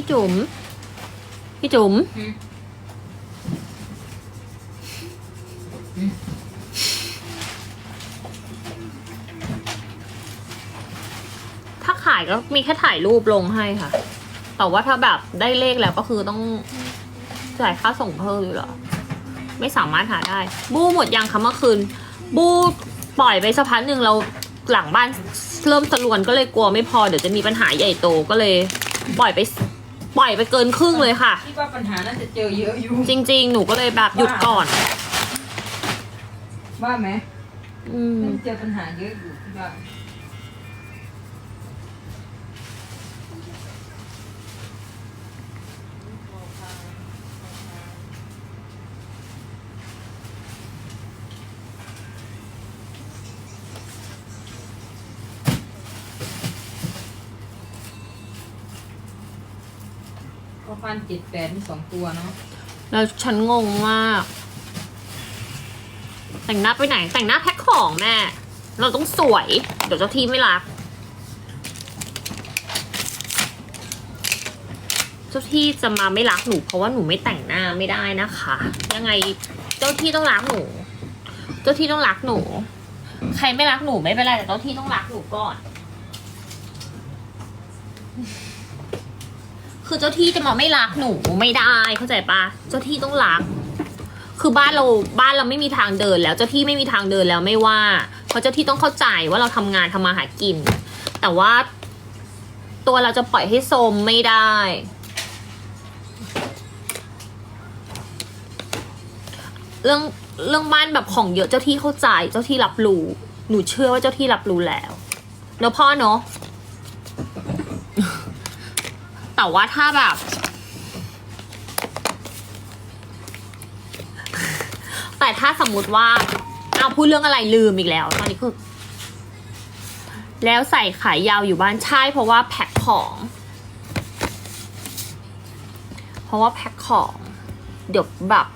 พี่จุ๋ม พี่จุ๋มอืมถ้าขายก็มีแค่ถ่ายรูปลงให้ค่ะ แต่ว่าถ้าแบบได้เลขแล้วก็คือต้องจ่ายค่าส่งเพิ่มอยู่หรอ ไม่สามารถหาได้ บูหมดยังคะเมื่อคืน บูปล่อยไปสักพักหนึ่งเราหลังบ้านเริ่มสลวนก็เลยกลัวไม่พอเดี๋ยวจะมีปัญหาใหญ่โตก็เลย ปล่อยไป ปล่อยไปเกินครึ่งเลยค่ะ คิดว่าปัญหาน่าจะเจอเยอะอยู่ จริง ๆ หนูก็เลยแบบหยุดก่อน ว่าไหมอืมน่าจะเจอปัญหาเยอะอยู่ที่ว่าก็ ฟันเจ็ดแปดมีสองตัวเนาะแล้วฉันงงมาก แต่งหน้าไปไหน แต่งหน้าแพ็คของแม่ เราต้องสวย เดี๋ยวเจ้าที่ไม่รัก เจ้าที่จะมาไม่รักหนู เพราะว่าหนูไม่แต่งหน้าไม่ได้นะคะ ยังไงเจ้าที่ต้องรักหนู เจ้าที่ต้องรักหนู ใครไม่รักหนูไม่เป็นไรแต่เจ้าที่ต้องรักหนูก่อน คือเจ้าที่จะมาไม่รักหนูไม่ได้เข้าใจปะเจ้าที่ต้องรัก คือบ้านเราบ้านเราไม่มีทางเดิน แล้วเจ้าที่ไม่มีทางเดินแล้วไม่ว่า เพราะเจ้าที่ต้องเข้าใจว่าเราทำงานทำมาหากิน แต่ว่า ตัวเราจะปล่อยให้โทมไม่ได้เรื่องเรื่องบ้านแบบของเยอะเจ้าที่เข้าใจ เจ้าที่รับรู้ หนูเชื่อว่าเจ้าที่รับรู้แล้วเนอะพ่อเนอะ แต่ว่าถ้าแบบ แต่ถ้าสมมุติว่าเอาพูดเรื่องอะไรลืมอีกแล้ว ตอนนี้คือแล้วใส่ขายยาวอยู่บ้านใช่เพราะว่าแพ็คของ เพราะว่าแพ็คของ เดี๋ยวแบบ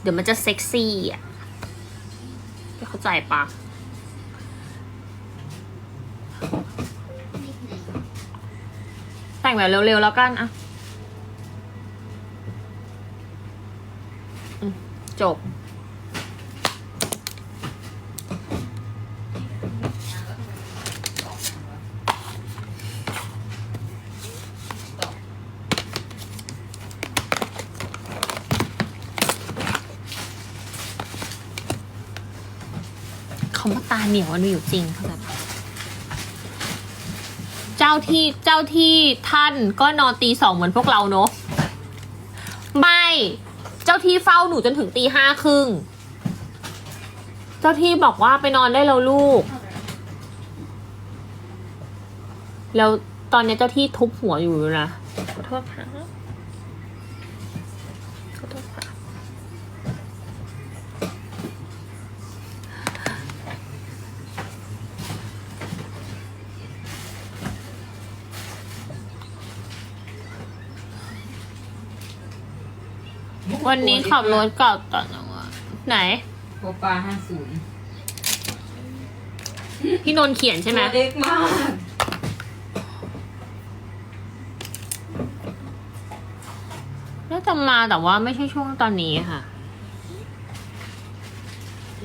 เดี๋ยวมันจะเซ็กซี่อะเข้าใจปะ แต่งแบบเร็วๆแล้วกันอะจบเขามาตาเหนียวมันมีอยู่จริงเข้าใจปะ จ้าที่เจ้าที่ท่านก็นอนตีสองเหมือนพวกเราเนาะไม่ เจ้าที่เฝ้าหนูจนถึงตีห้าครึ่ง เจ้าที่บอกว่าไปนอนได้แล้วลูก แล้วตอนนี้เจ้าที่ทุบหัวอยู่นะขอโทษค่ะ วันนี้ขับรถกลับต่างจังหวัดไหน โปปลาห้าศูนย์พี่นนท์เขียนใช่ไหมเด็กมาก น่าจะมาแต่ว่าไม่ใช่ช่วงตอนนี้ค่ะ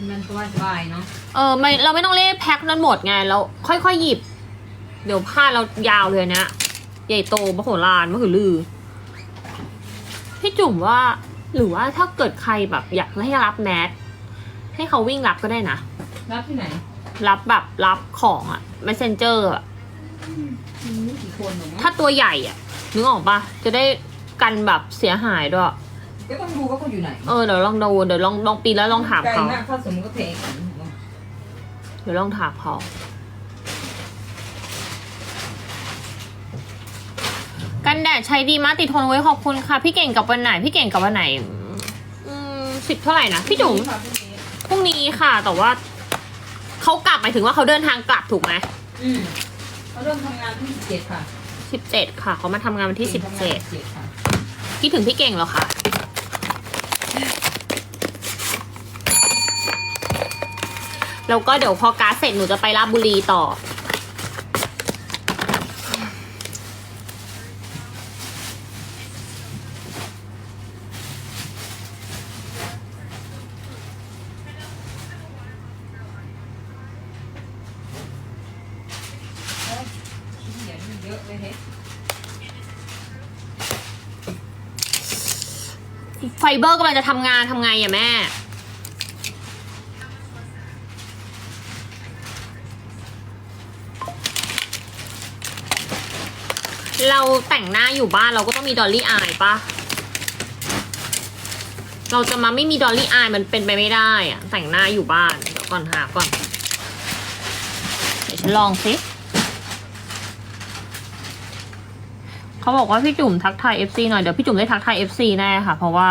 มันสบายสบายๆเนาะเออไม่เราไม่ต้องรีบแพ็คนั้นหมดไงเราค่อยๆหยิบ เดี๋ยวผ้าเรายาวเลยเนะ ใหญ่โตมโหฬารมโหลือ พี่จุ๋มว่า หรือว่าถ้าเกิดใครแบบอยากให้รับแมสให้เขาวิ่งรับก็ได้นะ รับที่ไหนรับแบบรับของอะ messenger อะมีไม่กี่คนหรอกถ้าตัวใหญ่อะนึกออกปะจะได้กันแบบเสียหายด้วย ก็ต้องดูว่าเขาอยู่ไหนเออเดี๋ยวลองดูเดี๋ยวลองลองปีนแล้วลองถามไกลเขามากถ้าสมมติก็เทกัน เดี๋ยวลองถามเขากัน แดดใช้ดีมากติดทนไว้ขอบคุณค่ะ พี่เก่งกับวันไหน พี่เก่งกับวันไหนอืมสิบเท่าไหร่นะพี่จุ๋มพรุ่งนี้ค่ะ แต่ว่าเขากลับหมายถึงว่าเขาเดินทางกลับถูกไหมอืมเขาเริ่มทำงานที่สิบเจ็ดค่ะสิบเจ็ดค่ะเขามาทำงานวันที่สิบทำงานเจ็ด17ค่ะคิดถึงพี่เก่งเหรอคะแล้วก็เดี๋ยวพอการดเสร็จหนูจะไปราชบุรีต่อ ไฟเบอร์กำลังจะทำงานทำไงอะแม่ เราแต่งหน้าอยู่บ้านเราก็ต้องมีดอลลี่อายปะเราจะมาไม่มีดอลลี่อายมันเป็นไปไม่ได้อะแต่งหน้าอยู่บ้าน เดี๋ยวก่อนหาก่อน เดี๋ยวฉันลองสิ เขาบอกว่าพี่จุ๋มทักทาย FC หน่อยเดี๋ยวพี่จุ๋มได้ทักทาย FC แน่ค่ะ เพราะว่า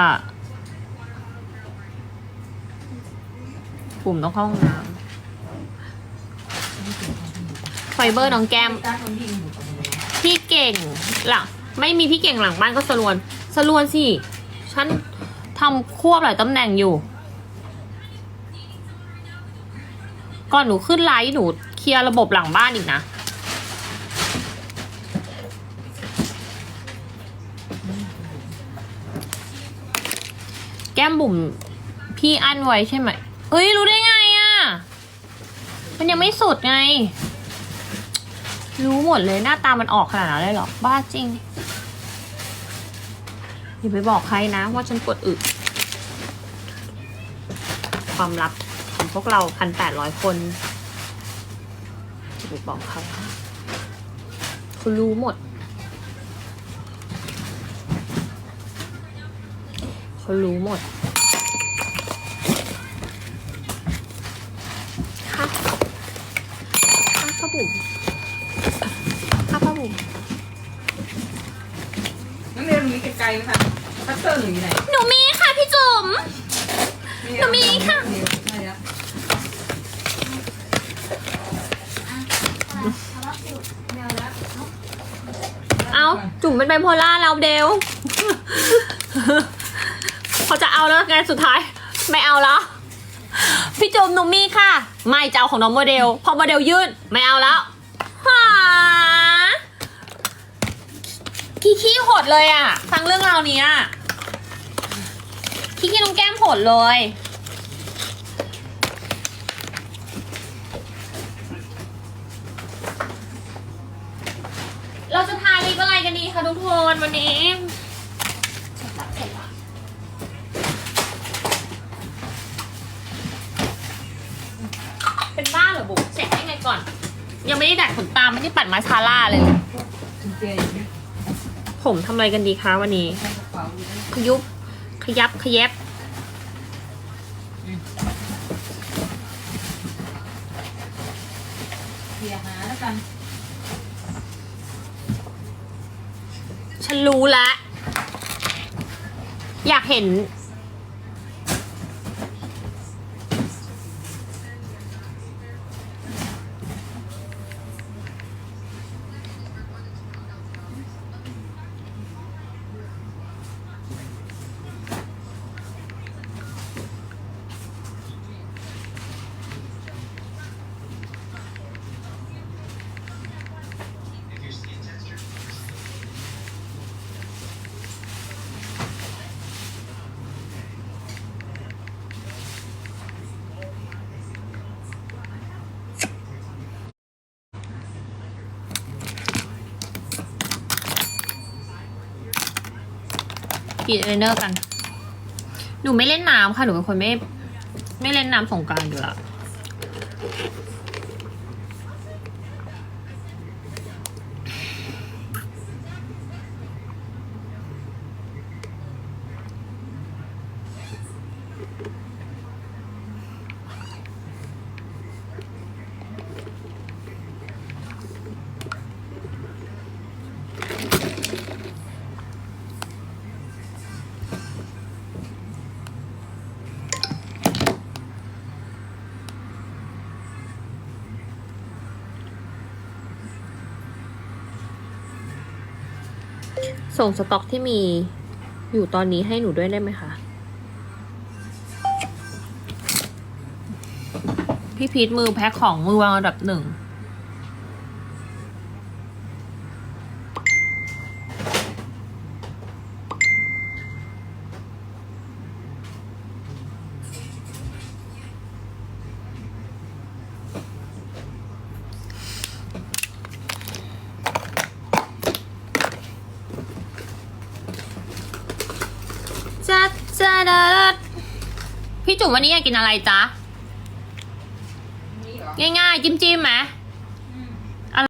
ปุ่มต้องเข้าห้องน้ำไฟเบอร์น้องแก้ม พี่เก่งหลังไม่มีพี่เก่งหลังบ้านก็สรวนสรวนสิฉันทำควบหลายตำแหน่งอยู่ ก่อนหนูขึ้นไลฟ์หนูเคลียร์ระบบหลังบ้านอีกนะ ก้มบุ๋มพี่อั้นไว้ใช่ไหมเอ้ยรู้ได้ไงอะ่ะ มันยังไม่สุดไง รู้หมดเลยหน้าตามันออกขนาดนั้นเลยเหรอ บ้าจริงอย่าไปบอกใครนะ ว่าฉันปวดอึความลับของพวกเราพันแปดร้อยคนอย่าไปบอกใครคุณรู้หมด เขารู้หมดค่ะค่ะป้าบุ๋มค่ะป้าบุ๋มน้องเรียนมีไกลๆไหมคะคัตเตอร์หนูอยู่ไหนหนูมีค่ะพี่จุ๋ม หนูมีค่ะเดี๋ยวไม่แล้วเอาจุ๋มเป็นไบโพล่าแล้วเดว เขาจะเอาแล้วไงสุดท้าย ไม่เอาแล้ว พี่จุมหนูมีค่ะ ไม่จะเอาของน้องโมเดล พอโมเดลยื่นไม่เอาแล้วหาขี้ขี้โหดเลยอะฟังเรื่องราวนี้อะขี้ขี้น้องแก้มโหดเลยเราจะทาลิปอะไรกันดีคะทุกคนวันนี้ ก่อน ยังไม่ได้ดัดขนตาไม่ได้ปัดมาสคาร่าเลยกุญแจอยู่ในผมทำอะไรกันดีคะวันนี้กระเป๋าอยู่ในขยุบ ขยับขยบเคลียร์หาแล้วกัน ฉันรู้แล้วอยากเห็น กีดไอเนอร์กัน หนูไม่เล่นน้ำค่ะ หนูเป็นคนไม่ ไม่เล่นน้ำสงกรารอยู่ละ ส่งสต็อกที่มีอยู่ตอนนี้ให้หนูด้วยได้ไหมคะ พี่พีทมือแพ็คของมือวางอันดับหนึ่ง จัด จ้าดาดาพี่ จุ๋มวันนี้อยากกินอะไรจ๊ะ นี่เหรอ ง่ายๆ จิ้มจิ้มๆไหมเ